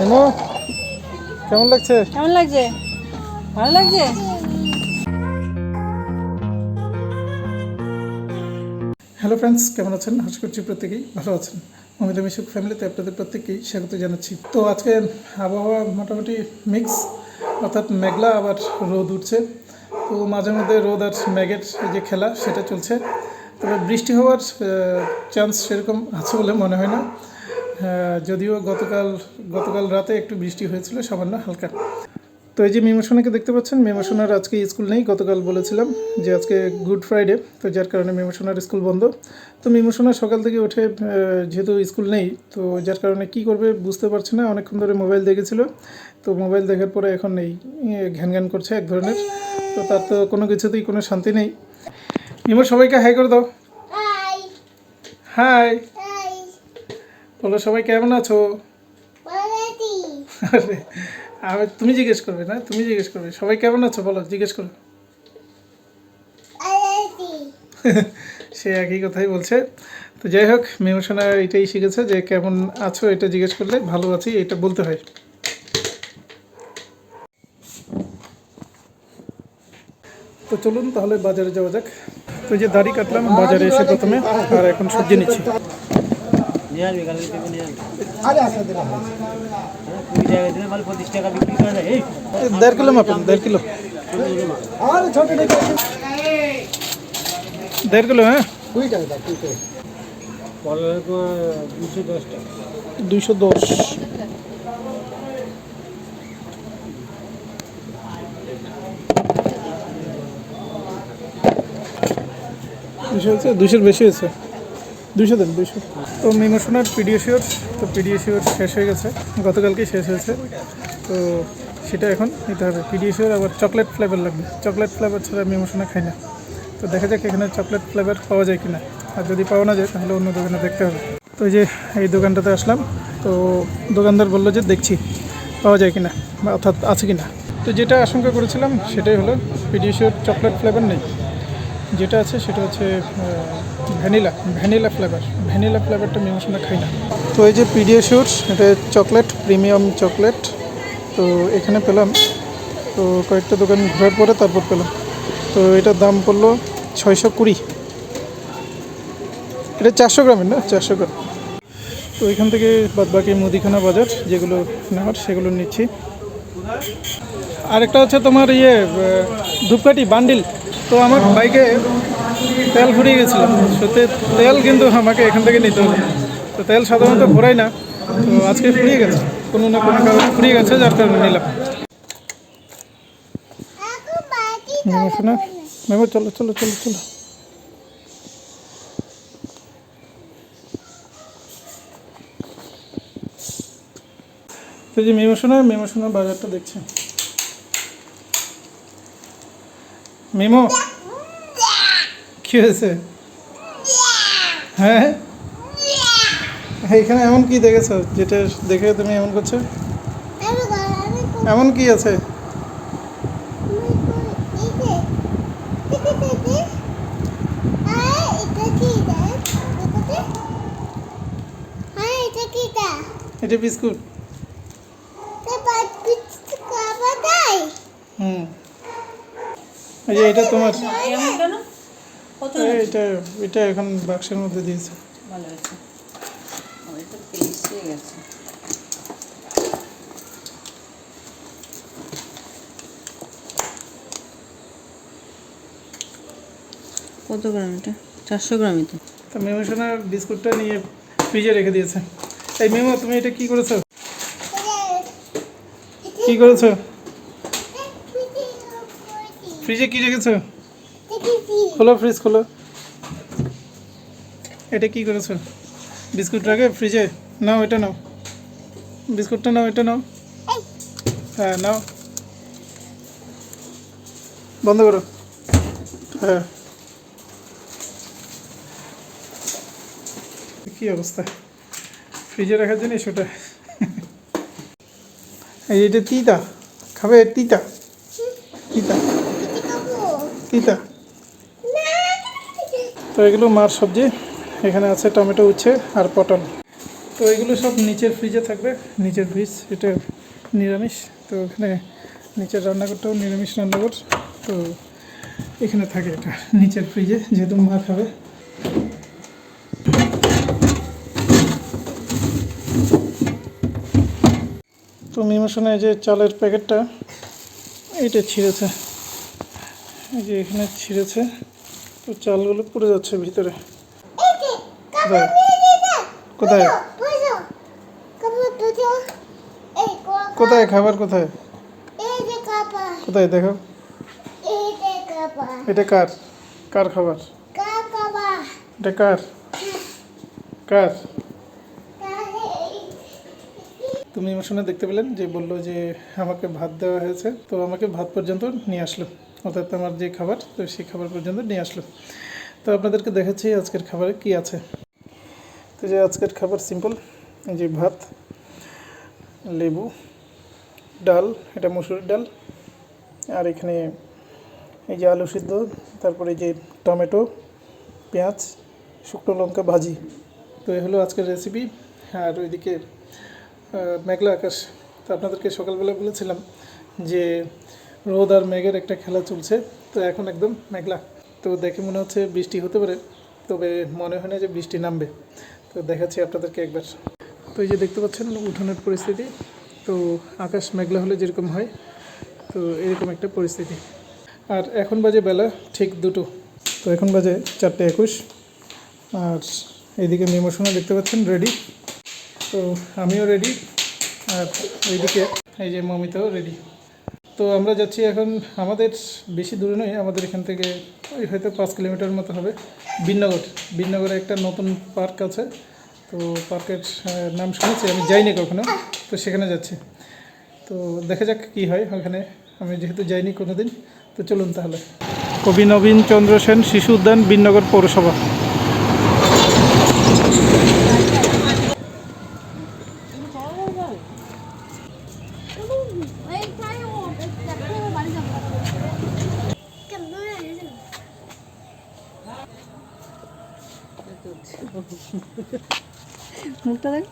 নিমো কেমন লাগছে? কেমন লাগছে? ভালো লাগছে? হ্যালো ফ্রেন্ডস কেমন আছেন? আশা করছি প্রত্যেকেই ভালো আছেন। অমিতা মিশুক ফ্যামিলিতে আপনাদের প্রত্যেককেই স্বাগত জানাচ্ছি। তো আজকে আবহাওয়া মোটামুটি মিক্স অর্থাৎ মেঘলা আবার রোদ উঠছে। তো মাঝে মধ্যে রোদ আর এই যে খেলা সেটা চলছে। তবে বৃষ্টি হওয়ার চান্স সেরকম আছে বলে মনে হয় না। যদিও গতকাল গতকাল রাতে একটু বৃষ্টি হয়েছিল সামান্য হালকা। তো এই যে মিমোশনাকে দেখতে পাচ্ছেন মিমোশনার আজকে স্কুল নেই গতকাল বলেছিলাম যে আজকে গুড ফ্রাইডে তো যার কারণে মিমোশনার স্কুল বন্ধ। তো মিমোশনা সকাল থেকে উঠে যেহেতু স্কুল নেই তো যার কারণে কি করবে বুঝতে পারছে না অনেকক্ষণ ধরে মোবাইল দেখেছিল। তো মোবাইল দেখার পরে এখন নেই ঘ্যান ঘ্যান করছে এক ধরনের তো তার তো কোনো কিছুতেই কোনো শান্তি নেই। মিমো সবাইকে হাই করে দাও। হাই বলো সবাই কেমন আছো? আরে আমি তুমি জিজ্ঞেস করবে না? তুমি জিজ্ঞেস করবে। সবাই কেমন আছো বলো জিজ্ঞেস করো। সে একই কথাই বলছে। তো যাই হোক মেমোশনা এটাই শিখেছে যে কেমন আছো এটা জিজ্ঞেস করলে ভালো আছি এটা বলতে হয়। তো চলুন তাহলে বাজারে যাওয়া যাক। তো যে দাড়ি কাটলাম বাজারে এসে প্রথমে আর এখন সবজি নিচ্ছি। নিয়ে আসবি কালকে থেকে নিয়ে আসবি কুড়ি টাকা দিলে মাল পঁচিশ টাকা বিক্রি করা যায় এই এ, দেড় কিলো মাপেন দেড় কিলো দেড় কিলো হ্যাঁ পনেরো দুশো দশ টাকা দুইশো দশ দুশো হয়েছে দুশোর বেশি হয়েছে দুশো দেন দুশো তো মিমোশনার পিডিএসিওর তো পিডিএসিওর শেষ হয়ে গেছে, গতকালকেই শেষ হয়েছে। তো সেটা এখন নিতে হবে। পিডিএসিওর আবার চকলেট ফ্লেভার লাগবে। চকলেট ফ্লেভার ছাড়া মিমোশনা খাই না। তো দেখা যাক এখানে চকলেট ফ্লেভার পাওয়া যায় কিনা। আর যদি পাওয়া না যায়, তাহলে অন্য দোকানে দেখতে হবে। তো এই যে এই দোকানটাতে আসলাম, তো দোকানদার বলল যে দেখছি, পাওয়া যায় কিনা, বা অর্থাৎ আছে কিনা। তো যেটা আশঙ্কা করেছিলাম, সেটাই হলো পিডিএসিওর চকলেট ফ্লেভার নেই। যেটা আছে সেটা হচ্ছে ভ্যানিলা ভ্যানিলা ফ্লেভার ভ্যানিলা ফ্লেভারটা আমি মিমোশনা খাই না। তো এই যে পিডিএসিওর এটা চকলেট প্রিমিয়াম চকলেট তো এখানে পেলাম, তো কয়েকটা দোকান ঘোরার পরে তারপর পেলাম। তো এটার দাম পড়ল ছয়শো কুড়ি। এটা চারশো গ্রামের না? চারশো গ্রাম। তো এখান থেকে বাদ বাকি মুদিখানা বাজার, যেগুলো নেওয়ার, সেগুলো নিচ্ছি। আরেকটা হচ্ছে তোমার ইয়ে ধূপকাঠি, বান্ডিল। তো আমার বাইকে তেল ফুরিয়ে গেছিল। সত্যি তেল কিন্তু আমাকে এখান থেকে নিতে হবে তো তেল সাধারণত ভরাই না। তো আজকে ফুরিয়ে গেছে। কোনো না কোনো কারণে ফুরিয়ে গেছে যার কারণে নিলাম। শোনা। মেমো চলো চলো চলো চলো। তো যে মেমো শোনা মেমো শোনা বাজারটা দেখছে। মেমো? কি হয়েছে? হ্যাঁ? এখানে এমন কি দেখেছ যেটা দেখে তুমি এমন করছ? এমন কি আছে? হ্যাঁ দা এটা বিস্কুট তে বাদ বিচ খাবার দাই হুম এই যে এটা তোমার এমন কেন কত এটা এটা এখন বাক্সের মধ্যে দিয়েছে। ভালো তো গেছে। কত গ্রাম এটা? চারশো গ্রামই তো তো মেমো সোনা বিস্কুটটা নিয়ে ফ্রিজে রেখে দিয়েছে। এই মেমো তুমি এটা কি করেছ? কি করেছ? ফ্রিজে কি রেখেছো? খোলো ফ্রিজ খোলো। এটা কি করেছ? বিস্কুট রাখে ফ্রিজে? নাও এটা নাও। বিস্কুটটা নাও এটা নাও। হ্যাঁ নাও। বন্ধ করো। হ্যাঁ। কি অবস্থা? ফ্রিজে রাখার জিনিস ওটা এই এটা তিতা। খাবে? তিতা। তিতা। তিতা তো এগুলো মার সবজি। এখানে আছে টমেটো, উচ্ছে আর পটল। তো এগুলো সব নিচের ফ্রিজে থাকবে। নিচের ফ্রিজ এটা নিরামিষ। তো এখানে নিচের রান্নাঘরটাও নিরামিষ রান্নাঘর। তো এখানে থাকে এটা, নিচের ফ্রিজে যেহেতু মা খাবে। তো মিমোশনে যে চালের প্যাকেটটা এটা ছিঁড়েছে। এই যে এখানে ছিঁড়েছে তো চালগুলো পড়ে যাচ্ছে ভিতরে। কোথায়? কোথায় খাবার কোথায়? কোথায় দেখো। এটা কার? কার খাবার? এটা কার? কার? তুমি আমার শুনে দেখতে পেলেন যে বলল যে আমাকে ভাত দেওয়া হয়েছে তো আমাকে ভাত পর্যন্ত নিয়ে আসলো। অর্থাৎ আমার যে খাবার, তো সেই খাবার পর্যন্ত নিয়ে আসলো। তো আপনাদেরকে দেখাচ্ছি আজকের খাবারে কি আছে। তো যে আজকের খাবার সিম্পল এই যে ভাত, লেবু, ডাল, এটা মুসুরির ডাল, আর এখানে এই যে আলু সিদ্ধ, তারপরে যে টমেটো, পেঁয়াজ, শুকনো লঙ্কা, ভাজি। তো এই হলো আজকের রেসিপি আর ওইদিকে মেঘলা আকাশ। তো আপনাদেরকে সকালবেলা বলেছিলাম যে রোদ আর মেঘের একটা খেলা চলছে। তো এখন একদম মেঘলা। তো দেখে মনে হচ্ছে বৃষ্টি হতে পারে, তবে মনে হয় না যে বৃষ্টি নামবে। তো দেখাচ্ছি আপনাদেরকে একবার। তো এই যে দেখতে পাচ্ছেন উঠোনের পরিস্থিতি। তো আকাশ মেঘলা হলে যেরকম হয়, তো এরকম একটা পরিস্থিতি। আর এখন বাজে বেলা ঠিক দুটো। তো এখন বাজে চারটে একুশ। আর এইদিকে মেমোশনা দেখতে পাচ্ছেন রেডি। তো আমিও রেডি। আর ওইদিকে এই যে মমিতাও রেডি। তো আমরা যাচ্ছি এখন আমাদের বেশি দূরে নয়, আমাদের এখান থেকে ওই হয়তো পাঁচ কিলোমিটার মতো হবে। বিনগর বিনগরে একটা নতুন পার্ক আছে। তো পার্কের নাম শুনেছি, আমি যাইনি কখনো, তো সেখানে যাচ্ছি। তো দেখা যাক কি হয় ওখানে। আমি যেহেতু যাইনি কোনো দিন তো চলুন তাহলে। কবি নবীন চন্দ্র সেন শিশু উদ্যান বিনগর পৌরসভা এই তাই ও দেখো বাড়ি যাব কেমন আছে মুখটা দেখ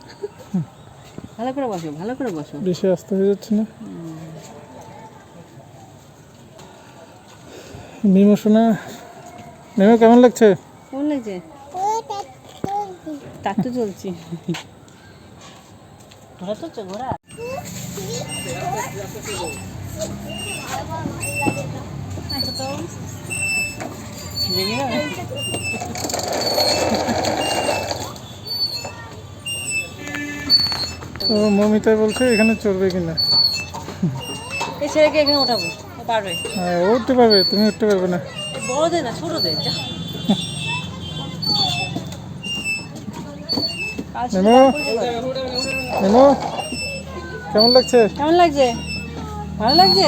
ভালো করে বসো ভালো করে বসো। বেশি আসতে হয়ে যাচ্ছে না? মিমো শোনা। মিমো কেমন লাগছে? কেমন লাগছে? ওটা তো চলছি। ঘোরা চলছে ঘোরা। তো ভেঙে যাবে তো মমিতাই বলছে এখানে চড়বে কিনা? এই ছেলেকে এখানে ওঠাবো ও পারবে। হ্যাঁ ও উঠতে পারবে তুমি উঠতে পারবে না। বড়দের না ছোটদের নেমো। মিমো কেমন লাগছে? কেমন লাগছে? ভালো লাগছে?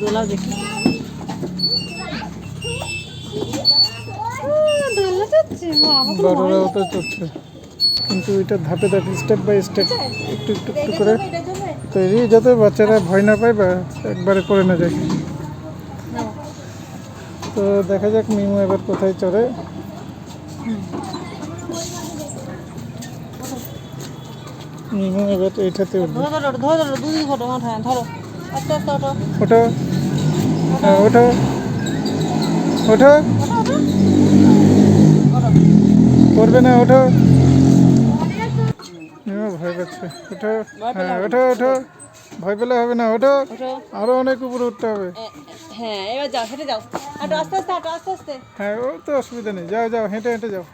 দোলা দেখি। বড়রাও তো চড়ছে। কিন্তু এটা ধাপে ধাপে স্টেপ বাই স্টেপ একটু একটু একটু করে তৈরি যাতে বাচ্চারা ভয় না পায় বা একবারে করে না যায়। তো দেখা যাক মিমু এবার কোথায় চড়ে। মিমু এবার এইটাতে উঠবে। হ্যাঁ ওঠো। ওঠো। হ্যাঁ ওঠো। ওঠো। করবে না ওঠো। ওঠো হ্যাঁ ওঠো ওঠো। ভয় পেলে হবে না ওঠো। আরও অনেক উপরে উঠতে হবে। হ্যাঁ এবার যাও হেঁটে যাও। হাঁটো আস্তে আস্তে হাঁটো আস্তে আস্তে। হ্যাঁ ও তো অসুবিধা নেই। যাও যাও হেঁটে হেঁটে যাও।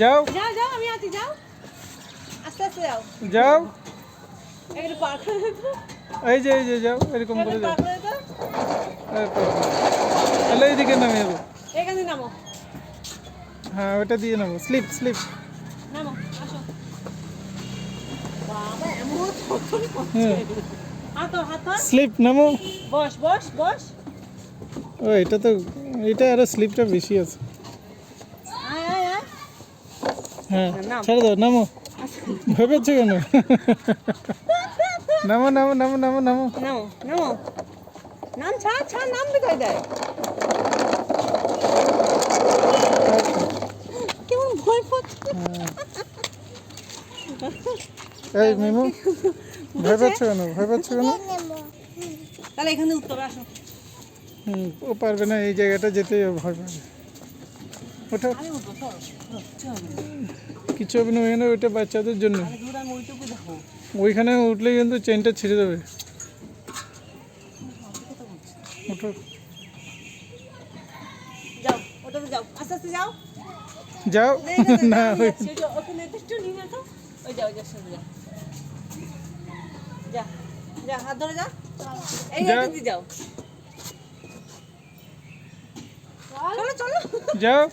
যাও। যাও যাও আমি আছি যাও। আস্তে আস্তে যাও। যাও। একটু পার করে এই যে এই যে যাও এরকম করে যাও। তাহলে এইদিকে নামে যাব এখানে নামো। হ্যাঁ ওটা দিয়ে নেব স্লিপ স্লিপ। স্লিপ নামো। বস বস বস। ও এটা তো এটা আরও স্লিপটা বেশি আছে। হ্যাঁ। ছেড়ে দাও নামো। পাচ্ছ কেন? নামো নামো নামো নামো নামো। নামো নামো। নাম ছাড় ছাড় নাম বিদায় দেয় কেমন ভয় পাচ্ছে? এই মিমু ভয় পাচ্ছ কেন? ভয় পাচ্ছ কেন? তাহলে এখানে হবে আসো। হুম, ও পারবে না এই জায়গাটা যেতে ভয় পাবে। ওটা কিছু হবে না। ওইখানে ওইটা বাচ্চাদের জন্য। ওইখানে উঠলে কিন্তু চেনটা ছিঁড়ে যাবে। ওঠো। যাও না ওখানে ওই যাও ওই যাও সাথে যাও যা যা হাত ধরে যা। এই যা। এটা দিয়ে যাও। চলো চলো। যাও।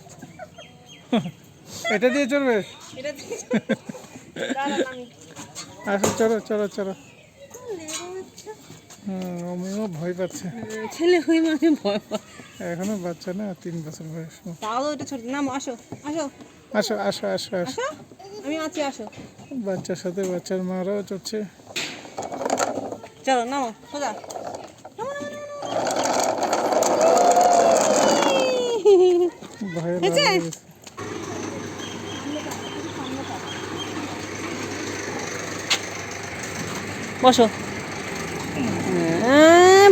এটা দিয়ে চলবে? এটা দিয়ে আসো চলো চলো চলো। হুম আমিও ভয় পাচ্ছে। ছেলে হয়ে মানে ভয় পায়। এখনও বাচ্চা না তিন বছর বয়স। তাও এটা ছোট। নাম আসো আসো। আসো আসো আসো আসো। আমি আছি আসো। বাচ্চার সাথে বাচ্চার মারাও চড়ছে। চলো নামো সোজা। ভয়ে গেছে। বসো।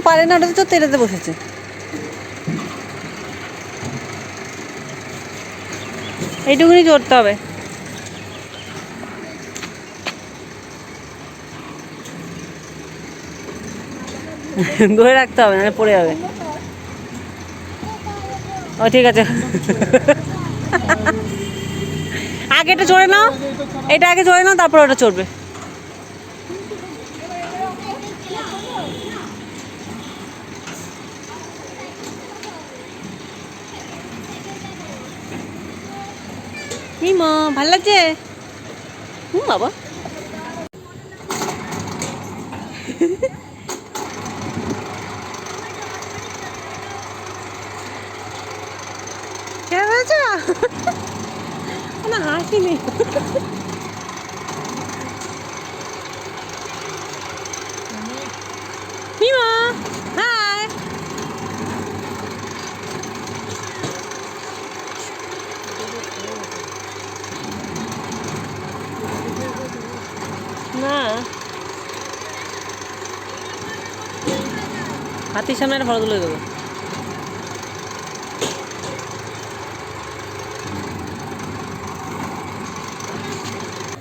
পারে না ওটা তো তেলেতে বসেছে। এইটুকুনি চড়তে হবে। ধরে রাখতে হবে মানে পড়ে যাবে। ও, ঠিক আছে। আগে এটা চড়ে নাও, এটা আগে চড়ে নাও, তারপর ওটা চড়বে। মিমা ভালো লাগছে? হুম বাবা। কেমন আছো না হাসি নেই মিমা হাই না হাতির সামনে একটা ফটো তুলে দেবো।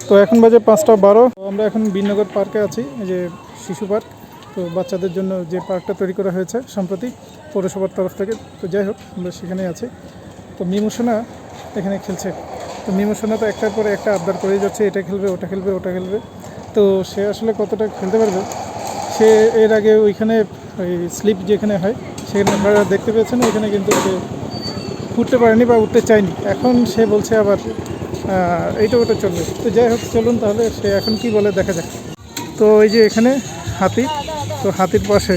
তো এখন বাজে পাঁচটা বারো। আমরা এখন বিনগর পার্কে আছি, এই যে শিশু পার্ক। তো বাচ্চাদের জন্য যে পার্কটা তৈরি করা হয়েছে সম্প্রতি পৌরসভার তরফ থেকে। তো যাই হোক, আমরা সেখানেই আছি। তো মিমোশোনা এখানে খেলছে। তো মিমোশোনা তো একটার পরে একটা আবদার করেই যাচ্ছে, এটা খেলবে, ওটা খেলবে ওটা খেলবে। তো সে আসলে কতটা খেলতে পারবে সে এর আগে ওইখানে ওই স্লিপ যেখানে হয় সেখানে আপনারা দেখতে পেয়েছেন ওইখানে কিন্তু সে উঠতে পারেনি বা উঠতে চায়নি। এখন সে বলছে আবার এইটা ওটা চলবে। তো যাই হোক চলুন তাহলে সে এখন কি বলে দেখা যাক। তো এই যে এখানে হাতি তো হাতির পাশে।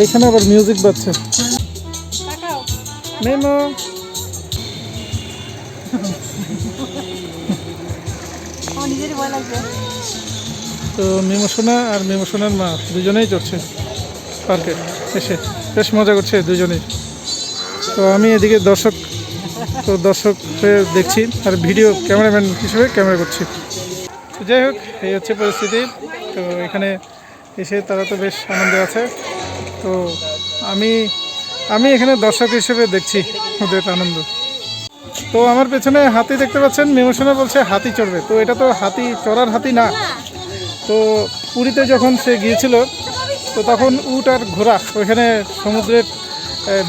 এইখানে আবার মিউজিক বাজছে। মেমো তো মেমোশোনা আর মেমোশোনার মা দুজনেই চড়ছে পার্কে এসে। বেশ মজা করছে দুজনেই। তো আমি এদিকে দর্শক, তো দর্শক দেখছি আর ভিডিও ক্যামেরাম্যান হিসেবে ক্যামেরা করছি। তো যাই হোক, এই হচ্ছে পরিস্থিতি। তো এখানে এসে তারা তো বেশ আনন্দে আছে। তো আমি আমি এখানে দর্শক হিসেবে দেখছি ওদের আনন্দ। তো আমার পেছনে হাতি দেখতে পাচ্ছেন মেমোশোনা বলছে হাতি চড়বে। তো এটা তো হাতি চড়ার হাতি না। তো পুরীতে যখন সে গিয়েছিল, তো তখন উট আর ঘোড়া ওইখানে সমুদ্রের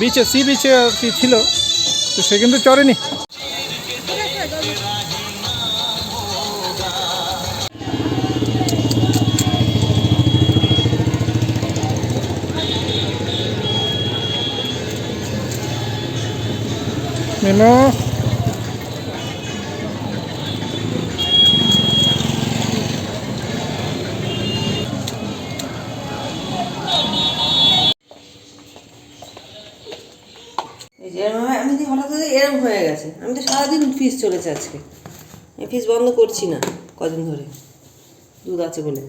বিচে সি বিচে আর কি ছিল, তো সে কিন্তু চড়েনি। মেমো হয়ে গেছে। আমি তো সারাদিন ফিস চলেছে আজকে। আমি ফিস বন্ধ করছি না কদিন ধরে। দুধ আছে বলে।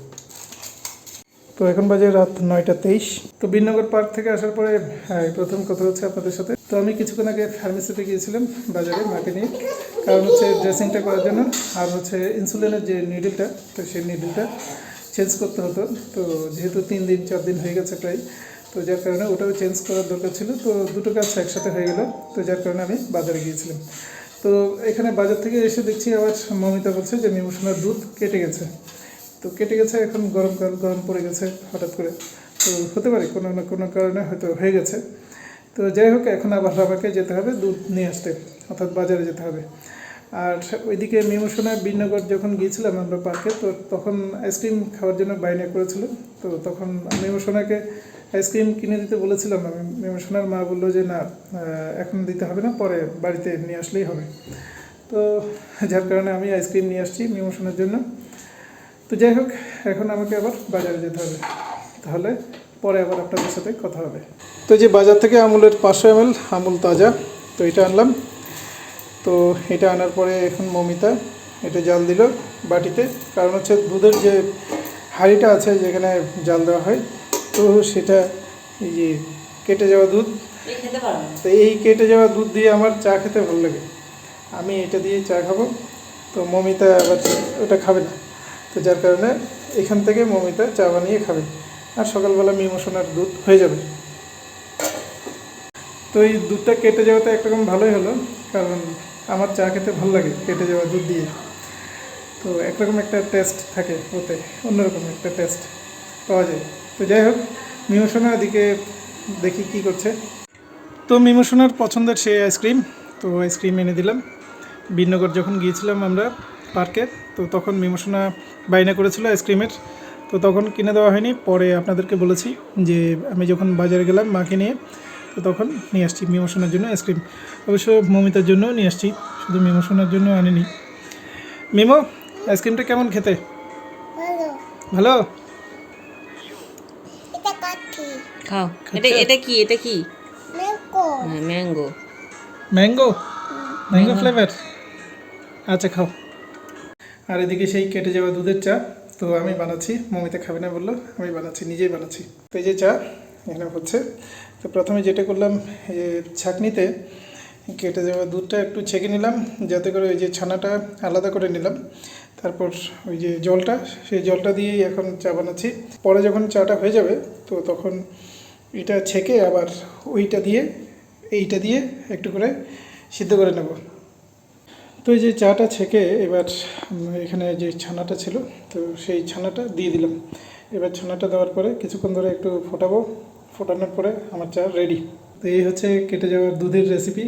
তো এখন বাজে রাত নয়টা তেইশ। তো বিনগর পার্ক থেকে আসার পরে হ্যাঁ, প্রথম কথা হচ্ছে আপনাদের সাথে। তো আমি কিছুক্ষণ আগে ফার্মেসিতে গিয়েছিলাম বাজারে মাকে নিয়ে। কারণ হচ্ছে ড্রেসিংটা করার জন্য। আর হচ্ছে ইনসুলিনের যে নিডলটা তো সেই নিডলটা চেঞ্জ করতে হতো। তো যেহেতু তিন দিন চার দিন হয়ে গেছে প্রায় তো যার কারণে ওটাও চেঞ্জ করার দরকার ছিল। তো দুটো কাজ একসাথে হয়ে গেল। তো যার কারণে আমি বাজারে গিয়েছিলাম। তো এখানে বাজার থেকে এসে দেখছি আবার মমিতা বলছে যে মিমোশনার দুধ কেটে গেছে। তো কেটে গেছে, এখন গরম কাল, গরম পড়ে গেছে হঠাৎ করে। তো হতে পারে কোনো না কোনো কারণে হয়তো হয়ে গেছে। তো যাই হোক, এখন আবার রাবাকে যেতে হবে, দুধ নিয়ে আসতে। অর্থাৎ বাজারে যেতে হবে। আর ওইদিকে মিমোশনা বিনগর যখন গিয়েছিলাম আমরা পার্কে, তো তখন আইসক্রিম খাওয়ার জন্য বাইনা করেছিল। তো তখন মিমোশনাকে আইসক্রিম কিনে দিতে বলেছিলাম আমি। মিমোশনার মা বলল যে, না এখন দিতে হবে না, পরে বাড়িতে নিয়ে আসলেই হবে। তো যার কারণে আমি আইসক্রিম নিয়ে আসছি মিমোশনের জন্য। তো যাই হোক, এখন আমাকে আবার বাজারে যেতে হবে। তাহলে পরে আবার আপনাদের সাথে কথা হবে। তো যে বাজার থেকে আমুলের পাঁচশো এম আমুল তাজা, তো এটা আনলাম। তো এটা আনার পরে এখন মমিতা এটা জাল দিল বাটিতে। কারণ হচ্ছে দুধের যে হাঁড়িটা আছে, যেখানে জাল দেওয়া হয় তো সেটা এই যে কেটে যাওয়া দুধ। তো এই কেটে যাওয়া দুধ দিয়ে আমার চা খেতে ভালো লাগে। আমি এটা দিয়ে চা খাব তো মমিতা আবার ওটা খাবে না। তো যার কারণে এখান থেকে মমিতা চা বানিয়ে খাবে। আর সকালবেলা মিমোশনার দুধ হয়ে যাবে। তো এই দুধটা কেটে যাওয়াতে একরকম ভালোই হলো কারণ আমার চা খেতে ভালো লাগে কেটে যাওয়া দুধ দিয়ে। তো একরকম একটা টেস্ট থাকে ওতে অন্যরকম একটা টেস্ট পাওয়া যায়। তো যাই হোক মিমোশনার দিকে দেখি কি করছে। তো মিমোশনার পছন্দের সেই আইসক্রিম তো আইসক্রিম এনে দিলাম। বিনগর যখন গিয়েছিলাম আমরা পার্কে তো তখন মিমোশনা বাইনা করেছিল আইসক্রিমের তো তখন কিনে দেওয়া হয়নি। পরে আপনাদেরকে বলেছি যে আমি যখন বাজারে গেলাম মাকে নিয়ে তো তখন নিয়ে আসছি মিমোশনার জন্য আইসক্রিম। অবশ্য মমিতার জন্যও নিয়ে আসছি শুধু মিমোশনার জন্য আনিনি। মিমো আইসক্রিমটা কেমন খেতে? ভালো? খাও। এটা এটা কি এটা কি? ম্যাঙ্গো হ্যাঁ ম্যাঙ্গো ম্যাঙ্গো ম্যাঙ্গো ফ্লেভার আচ্ছা খাও। আর এদিকে সেই কেটে যাওয়া দুধের চা। তো আমি বানাচ্ছি মমিতা খাবে না বলল আমি বানাচ্ছি নিজেই বানাচ্ছি। তো এই যে চা এখানে হচ্ছে। তো প্রথমে যেটা করলাম ছাঁকনিতে কেটে যাওয়া দুধটা একটু ছেঁকে নিলাম যাতে করে ওই যে ছানাটা আলাদা করে নিলাম। তারপর ওই যে জলটা সেই জলটা দিয়েই এখন চা বানাচ্ছি। পরে যখন চাটা হয়ে যাবে তো তখন এটা ছেঁকে আবার ওইটা দিয়ে, এইটা দিয়ে একটু করে সিদ্ধ করে নেব। তো এই যে চাটা ছেঁকে এবার এখানে যে ছানাটা ছিল, তো সেই ছানাটা দিয়ে দিলাম। এবার ছানাটা দেওয়ার পরে কিছুক্ষণ ধরে একটু ফোটাবো। ফোটানোর পরে আমার চা রেডি তো এই হচ্ছে কেটে যাওয়া দুধের রেসিপি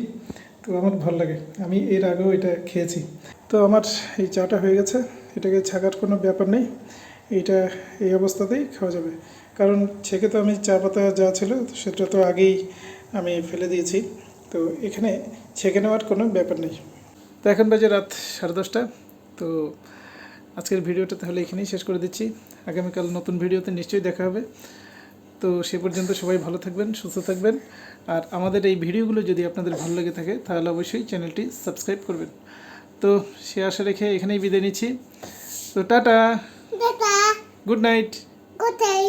তো আমার ভালো লাগে। আমি এর আগেও এটা খেয়েছি। তো আমার এই চাটা হয়ে গেছে। এটাকে ছাকার কোনো ব্যাপার নেই। এইটা এই অবস্থাতেই খাওয়া যাবে। কারণ ছেঁকে তো আমি চা পাতা যা ছিল সেটা তো আগেই আমি ফেলে দিয়েছি। তো এখানে ছেঁকে নেওয়ার কোনো ব্যাপার নেই। তো এখন বাজে রাত সাড়ে দশটা। তো আজকের ভিডিওটা তাহলে এখানেই শেষ করে দিচ্ছি। আগামীকাল নতুন ভিডিওতে নিশ্চয়ই দেখা হবে। তো সে পর্যন্ত সবাই ভালো থাকবেন সুস্থ থাকবেন। আর আমাদের এই ভিডিওগুলো যদি আপনাদের ভালো লেগে থাকে তাহলে অবশ্যই চ্যানেলটি সাবস্ক্রাইব করবেন। তো সে আশা রেখে এখানেই বিদায় নিচ্ছি। তো টাটা। Good night. কোথায়